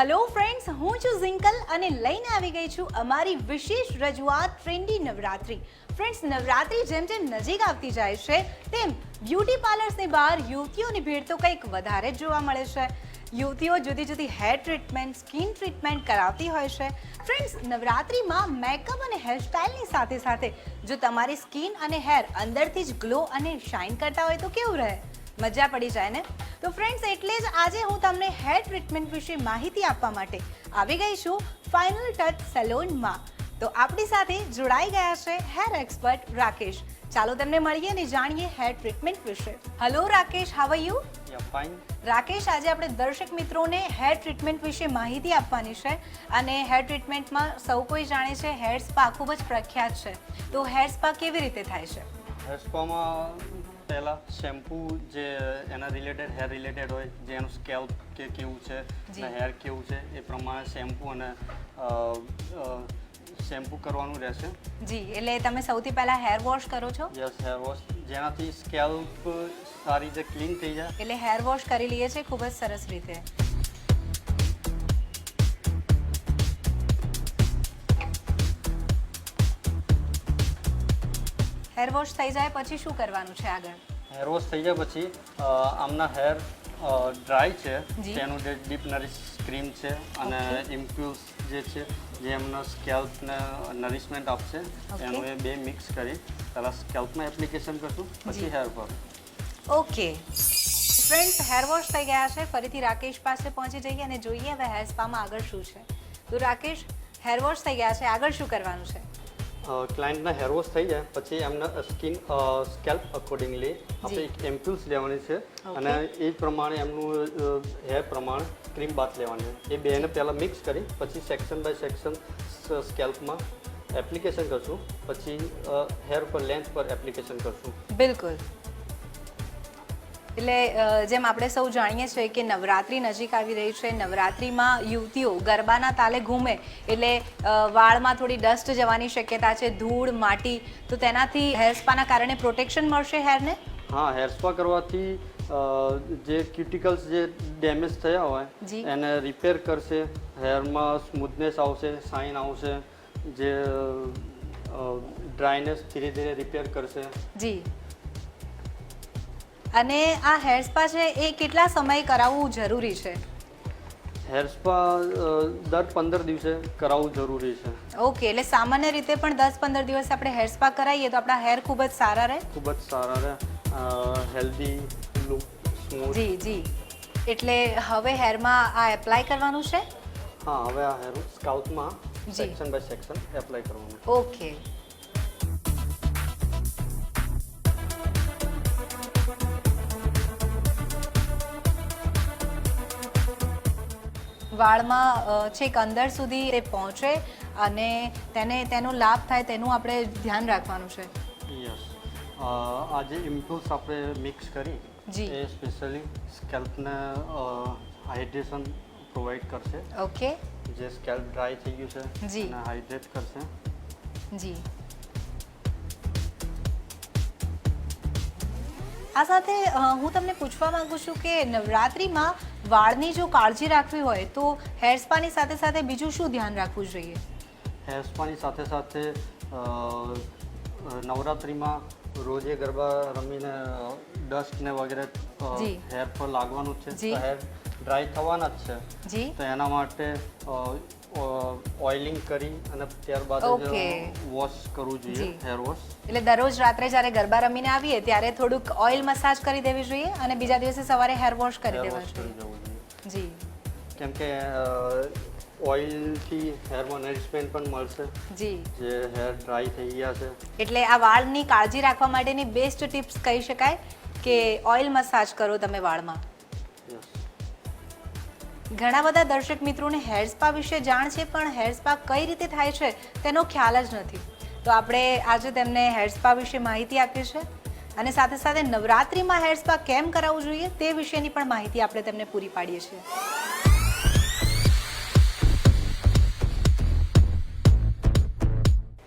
Hello friends હું છું ઝિંકલ અને લઈને આવી ગઈ છું અમારી વિશેષ રજૂઆત ટ્રેન્ડી નવરાત્રી. ફ્રેન્ડ્સ નવરાત્રી જેમ જેમ નજીક આવતી જાય છે, તેમ બ્યુટી પાર્લર્સની બહાર યુવતીઓની ભીડ તો કંઈક વધારે જ જોવા મળે છે. યુવતીઓ જુદી જુદી હેર ટ્રીટમેન્ટ સ્કિન ટ્રીટમેન્ટ કરાવતી હોય છે. ફ્રેન્ડ્સ નવરાત્રીમાં મેકઅપ અને હેરસ્ટાઇલની સાથે સાથે જો તમારી સ્કિન અને હેર અંદરથી જ ગ્લો અને શાઇન કરતા હોય તો કેવું રહે? મજા પડી જાય ને? તો ફ્રેન્ડ્સ એટલે જ આજે હું તમને હેર ટ્રીટમેન્ટ વિશે માહિતી આપવા માટે આવી ગઈ છું ફાઇનલ ટચ સેલોનમાં તો આપણી સાથે જોડાઈ ગયા છે હેર એક્સપર્ટ રાકેશ ચાલો તમને મળીએ અને જાણીએ હેર ટ્રીટમેન્ટ વિશે. Hello Rakesh how you Yeah, Rakesh આજે આપણે દર્શક મિત્રોને હેર ટ્રીટમેન્ટ વિશે માહિતી આપવાની છે અને હેર ટ્રીટમેન્ટમાં સૌ કોઈ જાણે છે હેર સ્પા ખૂબ જ પ્રખ્યાત છે. તો હેર સ્પા કેવી રીતે થાય છે? હેર સ્પામાં પહેલા શેમ્પૂ જે એના રિલેટેડ હેર રિલેટેડ હોય જે એનું સ્કેલ્પ કે કેવું છે અને હેર કેવું છે એ પ્રમાણે શેમ્પૂ અને શેમ્પૂ કરવાનું રહેશે. જી એટલે તમે સૌથી પહેલા હેર વોશ કરો છો? યસ હેર વોશ જેનાથી સ્કેલ્પ સારી રીતે ક્લીન થઈ જાય. એટલે હેર વોશ કરી લઈએ છીએ ખૂબ જ સરસ રીતે. હેર વોશ થઈ જાય પછી શું કરવાનું છે આગળ? હેર વોશ થઈ જાય પછી આમના હેર ડ્રાય છે. તેનું જે ડીપ નરિશ ક્રીમ છે અને ઇમ્પ્યુલ્સ જે છે જે એમના સ્કેલ્પને નરિશમેન્ટ આપશે. એનું એ બે મિક્સ કરી પહેલાં સ્કેલ્પમાં એપ્લિકેશન કરશું પછી હેર પર. ઓકે. ફ્રેન્ડ્સ હેર વોશ થઈ ગયા છે ફરીથી રાકેશ પાસે પહોંચી જઈએ અને જોઈએ હવે હેર સ્પામાં આગળ શું છે. તો રાકેશ હેર વોશ થઈ ગયા છે આગળ શું કરવાનું છે? ક્લાયન્ટના હેર વોશ થઈ જાય પછી એમના સ્કિન સ્કેલ્પ અકોર્ડિંગલી આપણે એક એમ્પ્યુલ્સ લેવાની છે. અને એ પ્રમાણે એમનું હેર પ્રમાણે ક્રીમ બાથ લેવાની. છે એ બેને પહેલાં મિક્સ કરી પછી સેક્શન બાય સેક્શન સ્કેલ્પમાં એપ્લિકેશન કરશું પછી હેર પર લેન્થ પર એપ્લિકેશન કરશું. બિલકુલ. એટલે જેમ આપણે સૌ જાણીએ છીએ કે નવરાત્રી નજીક આવી રહી છે નવરાત્રિમાં યુવતીઓ ગરબાના તાલે ઘૂમે એટલે વાળમાં થોડી ડસ્ટ જવાની શક્યતા છે ધૂળ માટી તો તેનાથી હેર સ્પાના કારણે પ્રોટેક્શન મળશે હેરને? હા હેર સ્પા કરવાથી જે ક્યુટિકલ્સ જે ડેમેજ થયા હોય. એને રિપેર કરશે હેરમાં સ્મૂથનેસ આવશે શાઇન આવશે જે ડ્રાયનેસ ધીરે ધીરે રિપેર કરશે. જી. અને આ હેર સ્પા છે એ કેટલા સમય કરાવવું જરૂરી છે? હેર સ્પા દર પંદર દિવસે કરાવવું જરૂરી છે. ઓકે એટલે સામાન્ય રીતે પણ દસ પંદર દિવસ આપણે હેર સ્પા કરાવીએ તો આપણા હેર ખૂબ જ સારા રહે? ખૂબ જ સારા રહે. Healthy look smooth. જી જી. એટલે હવે હેરમાં આ એપ્લાય કરવાનું છે? હા હવે આ હેર સ્કાઉટમાં. સેક્શન બાય સેક્શન એપ્લાય કરવાનું ઓકે. વાળમાં છેક અંદર સુધી એ પહોંચે અને તેને તેનો લાભ થાય તેનું આપણે ધ્યાન રાખવાનું છે. યસ આ જે ઇમ્પ્યુલ્સ આપણે મિક્સ કરી જી. એ સ્પેશિયલી સ્કેલ્પને હાઇડ્રેશન પ્રોવાઈડ કરશે. ઓકે. જે સ્કેલ્પ ડ્રાય થઈ ગયું છે જી. અને હાઇડ્રેટ કરશે. જી. આ સાથે હું તમને પૂછવા માંગુ છું કે નવરાત્રિમાં વાળની જો કાળજી રાખવી હોય તો હેર સ્પાની સાથે સાથે બીજું શું ધ્યાન રાખવું જોઈએ? હેર સ્પાની સાથે સાથે નવરાત્રિમાં રોજે ગરબા રમીને ડસ્ટ ને વગેરે. હેર પર લાગવાનું છે. તો હેર ડ્રાય થવાના જ છે. તો એના માટે ઓઇલિંગ કરી અને ત્યારબાદ વોશ કરવું જોઈએ. હેર વોશ એટલે દરરોજ રાત્રે જ્યારે ગરબા રમીને આવીએ ત્યારે થોડુંક ઓઇલ મસાજ કરી દેવી જોઈએ અને બીજા દિવસે સવારે હેર વોશ કરી દેવા જોઈએ. કેમ કે ઓઇલથી હેરમાં નરિશમેન્ટ પણ મળશે. જી. જે હેર ડ્રાય થઈ ગયા છે. એટલે આ વાળની કાળજી રાખવા માટેની બેસ્ટ ટિપ્સ કહી શકાય કે ઓઇલ મસાજ કરો તમે વાળમાં? ઘણા બધા દર્શક મિત્રોને હેર સ્પા વિશે જાણ છે પણ હેર સ્પા કઈ રીતે થાય છે તેનો ખ્યાલ જ નથી. તો આપણે આજે તેમને હેર સ્પા વિશે માહિતી આપી છે અને સાથે સાથે નવરાત્રિમાં હેર સ્પા કેમ કરાવવું જોઈએ તે વિશેની પણ માહિતી આપણે તેમને પૂરી પાડીએ છીએ.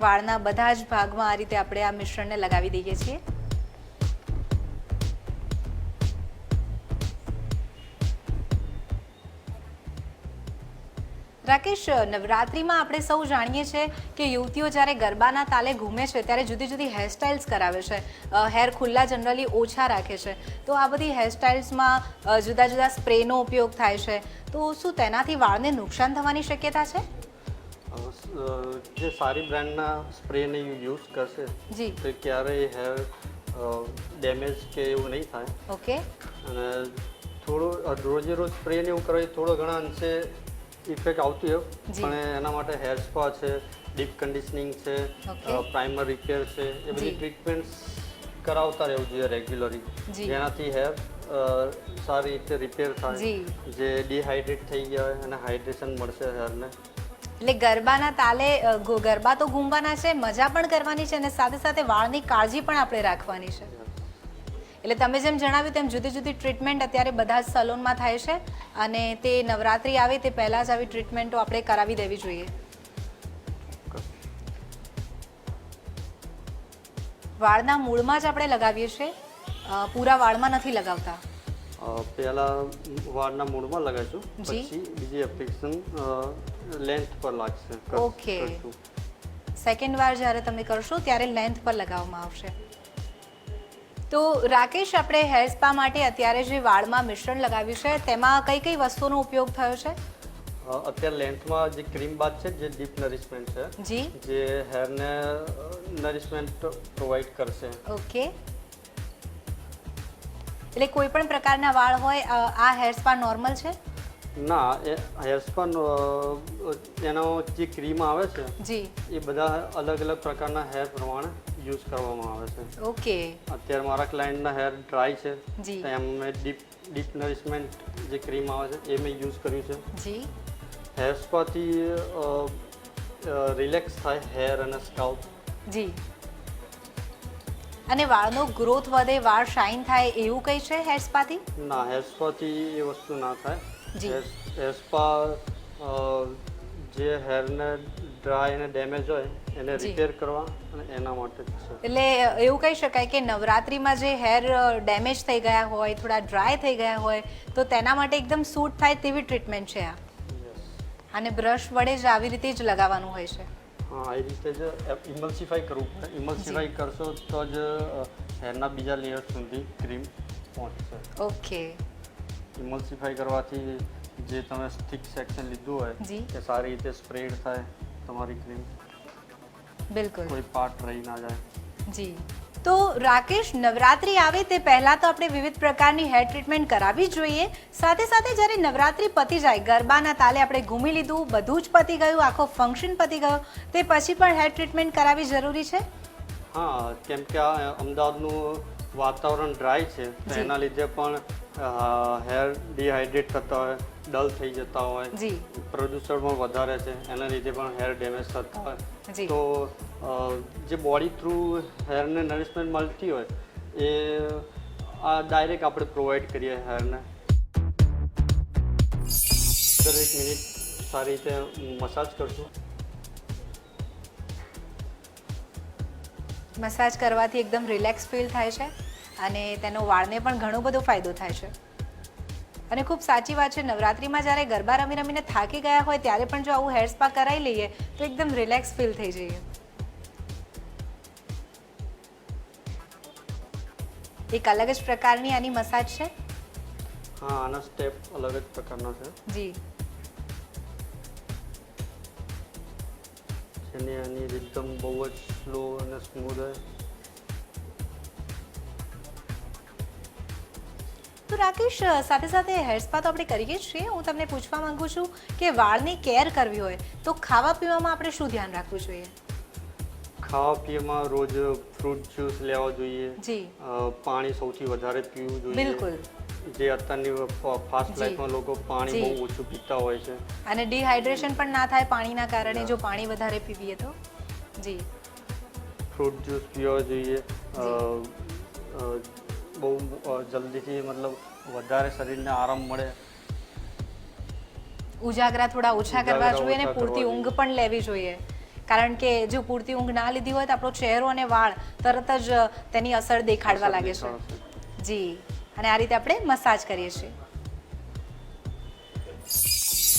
વાળના બધા જ ભાગમાં આ રીતે આપણે આ મિશ્રણને લગાવી દઈએ છીએ. રાકેશ, નવરાત્રિમાં આપણે સૌ જાણીએ છીએ કે યુવતીઓ જ્યારે ગરબાના તાલે ઘૂમે છે, ત્યારે જુદી જુદી હેરસ્ટાઇલ્સ કરાવે છે. હેર ખુલ્લા જનરલી ઓછા રાખે છે. તો આ બધી હેરસ્ટાઇલ્સમાં જુદા જુદા સ્પ્રેનો ઉપયોગ થાય છે. તો શું તેનાથી વાળને નુકસાન થવાની શક્યતા છે? જે સારી બ્રાન્ડના સ્પ્રેને યુઝ કરશે જી. તો ક્યારેય હેર ડેમેજ કે એવું નહીં થાય. ઓકે. અને થોડું રોજે રોજ સ્પ્રેને એવું કરવાથી થોડો ઘણા અંશે ઇફેક્ટ આવતી હોય. પણ એના માટે હેર સ્પા છે ડીપ કન્ડિશનિંગ છે પ્રાઇમર રિપેર છે એ બધી. ટ્રીટમેન્ટ્સ કરાવતા રહેવું જોઈએ રેગ્યુલરી. જેનાથી હેર સારી રીતે રિપેર થાય જે. ડિહાઇડ્રેટ થઈ ગયા હોય અને હાઇડ્રેશન મળશે હેરને. એટલે ગરબાના તાલે ગો- ગરબા તો ઘૂમવાના છે મજા પણ કરવાની છે અને સાથે સાથે વાળની કાળજી પણ આપણે રાખવાની છે. એટલે તમે જેમ જણાવ્યું તેમ જુદી જુદી ટ્રીટમેન્ટ અત્યારે બધા જ સલોનમાં થાય છે અને તે નવરાત્રી આવે તે પહેલાં જ આવી ટ્રીટમેન્ટો આપણે કરાવી દેવી જોઈએ. વાળના મૂળમાં જ આપણે લગાવીએ છીએ પૂરા વાળમાં નથી લગાવતા. પહેલા વાળના મૂળમાં લગાવીશું. પછી બીજી એપ્લિકેશન લેન્થ પર લાગશે. ઓકે સેકન્ડ વાર જ્યારે તમે કરશો ત્યારે લેન્થ પર લગાવવામાં આવશે. તો રાકેશ આપણે હેર સ્પા માટે અત્યારે જે વાળમાં મિશ્રણ લગાવ્યું છે તેમાં કઈ કઈ વસ્તુનો ઉપયોગ થયો છે? અત્યારે લેન્થમાં જે ક્રીમ બાદ છે જે ડીપ નરિશમેન્ટ છે જી. જે હેરને નરિશમેન્ટ પ્રોવાઈડ કરશે. ઓકે એટલે કોઈ પણ પ્રકારના વાળ હોય આ હેર સ્પા નોર્મલ છે? ના એ હેર સ્પા એનો જે ક્રીમ આવે છે જી. એ બધા અલગ અલગ પ્રકારના હેર પ્રમાણે યુઝ કરવામાં આવે છે. ઓકે. અત્યારે મારા ક્લાયન્ટના હેર ડ્રાય છે જી. તો એમ મેં ડીપ ડીપ નરિશમેન્ટ જે ક્રીમ આવે છે એ મેં યુઝ કર્યું છે. જી. હેર સ્પાથી રિલેક્સ થાય હેર અને સ્કાલ્પ જી. અને વાળનો ગ્રોથ વધે વાળ શાઇન થાય એવું કંઈ છે હેર સ્પાથી ના હેર સ્પાથી એ વસ્તુ ના થાય. હેર સ્પા જે હેરને ડ્રાય અને ડેમેજ હોય એને રિપેર કરવા અને એના માટે છે. એટલે એવું કહી શકાય કે નવરાત્રિમાં જે હેર ડેમેજ થઈ ગયા હોય થોડા ડ્રાય થઈ ગયા હોય તો તેના માટે એકદમ સૂટ થાય તેવી ટ્રીટમેન્ટ છે આ. અને બ્રશ વડે જ આવી રીતે જ લગાવવાનું હોય છે. હા એ રીતે જ ઇમલ્સિફાઈ કરવું પડે. ઇમલ્સિફાઈ કરશો તો જ હેરના બીજા લેયર સુધી ક્રીમ પહોંચશે. ઓકે. ઇમલ્સિફાઈ કરવાથી જે તમે થિક સેક્શન લીધું હોય તે સારી રીતે સ્પ્રેડ થાય તમારી ક્રીમ બિલકુલ. કોઈ પાર્ટ રહી ના જાય. જી. તો રાકેશ નવરાત્રિ આવે તે પહેલાં તો આપણે વિવિધ પ્રકારની હેર ટ્રીટમેન્ટ કરાવવી જોઈએ. સાથે સાથે જ્યારે નવરાત્રી પતી જાય ગરબાના તાલે આપણે ઘૂમી લીધું બધું જ પતી ગયું આખો ફંક્શન પતી ગયો તે પછી પણ હેર ટ્રીટમેન્ટ કરાવવી જરૂરી છે? હા કેમ કે આ અમદાવાદનું વાતાવરણ ડ્રાય છે તો એના લીધે પણ હેર ડિહાઇડ્રેટ થતા હોય. ડલ થઈ જતા હોય. પ્રદૂષણ પણ વધારે છે એના લીધે પણ હેર ડેમેજ થતા હોય. તો જે બોડી થ્રુ હેરને નરિશમેન્ટ મળતી હોય એ આ ડાયરેક્ટ આપણે પ્રોવાઈડ કરીએ હેરને દરેક મિનિટ સારી રીતે મસાજ કરશું. મસાજ કરવાથી એકદમ રિલેક્સ ફીલ થાય છે અને તેનો વાળને પણ ઘણો બધો ફાયદો થાય છે. અને ખૂબ સાચી વાત છે નવરાત્રિમાં જ્યારે ગરબા રમી રમીને થાકી ગયા હોય ત્યારે પણ જો આવું હેર સ્પા કરાવી લઈએ તો એકદમ રિલેક્સ ફીલ થઈ જઈએ. એક અલગ જ પ્રકારની આની મસાજ છે? હા આના સ્ટેપ અલગ જ પ્રકારના છે. જી. જેની આની એકદમ બહુ જ સ્લો અને સ્મૂધ હોય. તો રાકેશ સાથે સાથે હેર સ્પા તો આપણે કરીએ જ છીએ. હું તમને પૂછવા માંગુ છું કે વાળની કેર કરવી હોય તો ખાવા પીવામાં આપણે શું ધ્યાન રાખવું જોઈએ? ખાવા પીવામાં રોજ ફ્રૂટ જ્યુસ લેવા જોઈએ. જી. પાણી સૌથી વધારે પીવું જોઈએ. બિલકુલ. જે અત્યારની ફાસ્ટ લાઈફમાં લોકો પાણી બહુ ઓછું પીતા હોય છે. અને ડિહાઇડ્રેશન પણ ના થાય પાણીના કારણે જો પાણી વધારે પીવીએ તો? જી. ફ્રૂટ જ્યુસ પીવા જોઈએ. બહુ જલ્દીથી મતલબ વધારે શરીરને આરામ મળે. ઉજાગરા થોડા ઓછા કરવા જોઈએ અને પૂરતી ઊંઘ પણ લેવી જોઈએ. કારણ કે જો પૂરતી ઊંઘ ના લીધી હોય તો આપણો ચહેરો અને વાળ તરત જ તેની અસર દેખાડવા લાગે છે. જી. અને આ રીતે આપણે મસાજ કરીએ છીએ.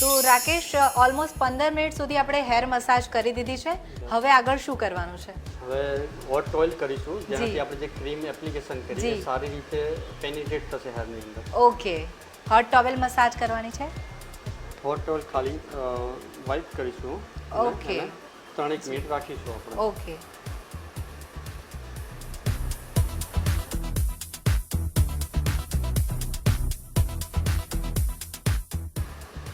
તો રાકેશ ઓલમોસ્ટ પંદર મિનિટ સુધી આપણે હેર મસાજ કરી દીધી છે. હવે આગળ શું કરવાનું છે? હવે હોટ ઓઇલ કરીશું જેનાથી આપણે જે ક્રીમ એપ્લિકેશન કરી સારી રીતે પેનિટ્રેટ થશે હેરની અંદર. ઓકે. હોટ ટોવેલ મસાજ કરવાની છે? હોટ ટોવેલ ખાલી વાઇપ કરીશું. ઓકે. ત્રણેક મિનિટ રાખીશું આપણે. ઓકે.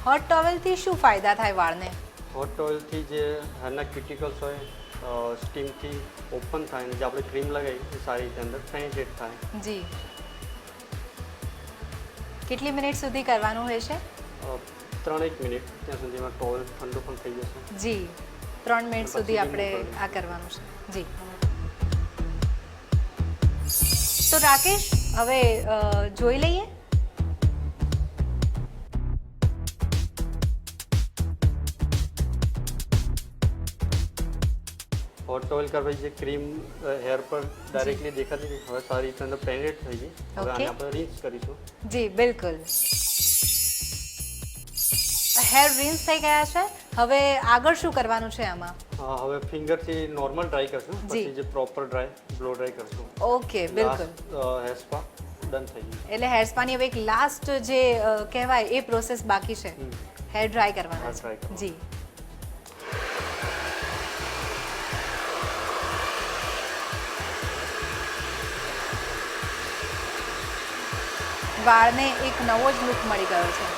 હોટ ટોવેલથી શું ફાયદા થાય વાળને? હોટ ટોવેલથી જે હેરના ક્યુટિકલ્સ હોય સ્ટીમથી ઓપન થાય અને જે આપણે ક્રીમ લગાવી એ સારી રીતે અંદર પેનિટ્રેટ થાય. જી. કેટલી મિનિટ સુધી કરવાનું રહેશે? અ, ત્રણેક મિનિટ. ત્યાં સુધીમાં ટોવેલ ઠંડુ પણ થઈ જશે. જી. ત્રણ મિનિટ સુધી આપણે આ કરવાનું છે. જી. તો રાકેશ હવે જોઈ લઈએ? હોટ ટોવેલ કરવાથી જે ક્રીમ હેર પર ડાયરેક્ટલી દેખાતી હતી હવે સારી રીતે અંદર પેનેટ થઈ ગઈ. હવે આને આપણે રિન્સ કરીશું. જી બિલકુલ. હેર રિન્સ થઈ ગયા છે. હવે આગળ શું કરવાનું છે આમાં? હવે ફિંગરથી નોર્મલ ડ્રાય કરશું. પછી જે પ્રોપર ડ્રાય બ્લો ડ્રાય કરશું. ઓકે બિલકુલ. હેર સ્પા ડન થઈ ગયું. એટલે હેર સ્પાની હવે એક લાસ્ટ જે કહેવાય એ પ્રોસેસ બાકી છે. હેર ડ્રાય કરવાનો છે. જી. વાળને એક નવો જ લુક મળી ગયો છે.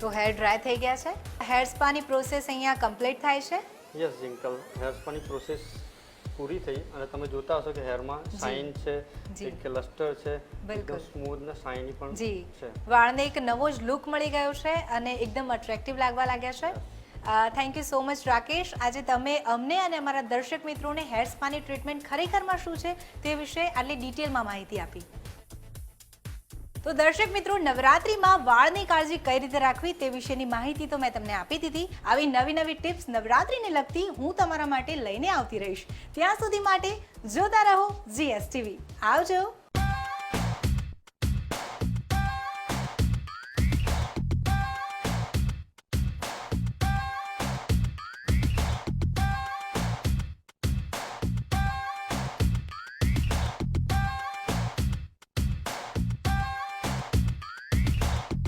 તો હેર ડ્રાય થઈ ગયા છે. હેર સ્પાની પ્રોસેસ અહીંયા કમ્પ્લીટ થાય છે. યસ જિંકલ હેર સ્પાની પ્રોસેસ પૂરી થઈ અને તમે જોતા હશો કે હેરમાં શાઇન છે. એક લસ્ટર છે બિલકુલ. સ્મૂથ ને શાઇની પણ છે. વાળને એક નવો જ લુક મળી ગયો છે અને એકદમ અટ્રેક્ટિવ લાગવા લાગ્યા છે. Thank you so much Rakesh. આજે તમે અમને અને અમારા દર્શક મિત્રોને હેર સ્પાની ટ્રીટમેન્ટ ખરેખરમાં શું છે તે વિશે આટલી ડિટેલમાં માહિતી આપી. તો દર્શક મિત્રો, નવરાત્રિમાં વાળની કાળજી કઈ રીતે રાખવી તે વિશેની માહિતી તો મેં તમને આપી દીધી. આવી નવી નવી ટિપ્સ નવરાત્રિને લગતી હું તમારા માટે લઈને આવતી રહીશ. ત્યાં સુધી માટે જોતા રહો જીએસટીવી આવજો.